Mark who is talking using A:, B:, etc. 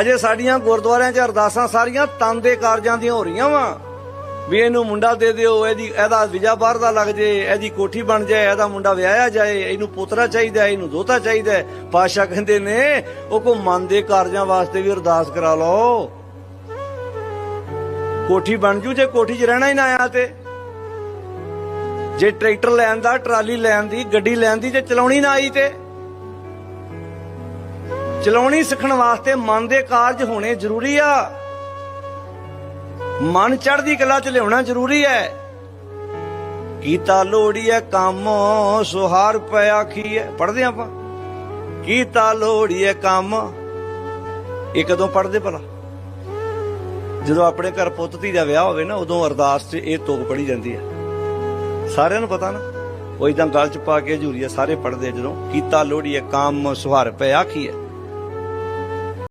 A: ਅਜੇ ਸਾਡੀਆਂ ਗੁਰਦੁਆਰਿਆਂ 'ਚ ਅਰਦਾਸਾਂ ਸਾਰੀਆਂ ਤਨ ਦੇ ਕਾਰਜਾਂ ਦੀਆਂ ਹੋ ਰਹੀਆਂ ਵਾ। ਵੀ ਇਹਨੂੰ ਮੁੰਡਾ ਦੇ ਦਿਓ, ਇਹਦੀ, ਇਹਦਾ ਵਿਜਾ ਬਾਹਰ ਦਾ ਲੱਗ ਜੇ, ਇਹਦੀ ਕੋਠੀ ਬਣ ਜਾਏ, ਇਹਦਾ ਮੁੰਡਾ ਵਿਆਹਿਆ ਜਾਏ, ਇਹਨੂੰ ਪੁੱਤਰਾ ਚਾਹੀਦਾ, ਇਹਨੂੰ ਦੋਤਾ ਚਾਹੀਦਾ ਹੈ। ਪਾਤਸ਼ਾਹ ਕਹਿੰਦੇ ਨੇ, ਉਹ ਕੋ ਮਨ ਦੇ ਕਾਰਜਾਂ ਵਾਸਤੇ ਵੀ ਅਰਦਾਸ ਕਰਾ ਲਓ। ਕੋਠੀ ਬਣ ਜੂ ਜੇ ਕੋਠੀ 'ਚ ਰਹਿਣਾ ਹੀ ਨਾ ਆਇਆ ਤੇ। ਜੇ ਟਰੈਕਟਰ ਲੈਣ ਦਾ, ਟਰਾਲੀ ਲੈਣ ਦੀ, ਗੱਡੀ ਲੈਣ ਦੀ, ਜੇ ਚਲਾਉਣੀ ਨਾ ਆਈ ਤੇ। ਚਲਾਉਣੀ ਸਿੱਖਣ ਵਾਸਤੇ ਮਨ ਦੇ ਕਾਰਜ ਹੋਣੇ ਜ਼ਰੂਰੀ ਆ। ਮਨ ਚੜ੍ਹਦੀ ਕਲਾ ਚ ਲਿਆਉਣਾ ਜ਼ਰੂਰੀ ਹੈ ਕੀਤਾ ਲੋੜੀਐ ਕੰਮ, ਸੁਹਾਰ ਪੈ ਆਖੀਐ ਪੜਦੇ ਆਪਾਂ? ਕੀਤਾ ਲੋੜੀਐ ਕੰਮ। ਇਹ ਕਦੋਂ ਪੜਦੇ ਭਲਾ? ਜਦੋਂ ਆਪਣੇ ਘਰ ਪੁੱਤ ਧੀ ਦਾ ਵਿਆਹ ਹੋਵੇ ਨਾ, ਉਦੋਂ ਅਰਦਾਸ 'ਚ ਇਹ ਤੋਕ ਪੜੀ ਜਾਂਦੀ ਹੈ ਸਾਰਿਆਂ ਨੂੰ ਪਤਾ ਨਾ? ਉਹ ਇਦਾਂ ਗਲ 'ਚ ਪਾ ਕੇ ਹਜੂਰੀਆ ਸਾਰੇ ਪੜਦੇ ਜਦੋਂ। ਕੀਤਾ ਲੋੜੀਐ ਕੰਮ, ਸੁਹਾਰ ਪਿਆ ਆਖੀਐ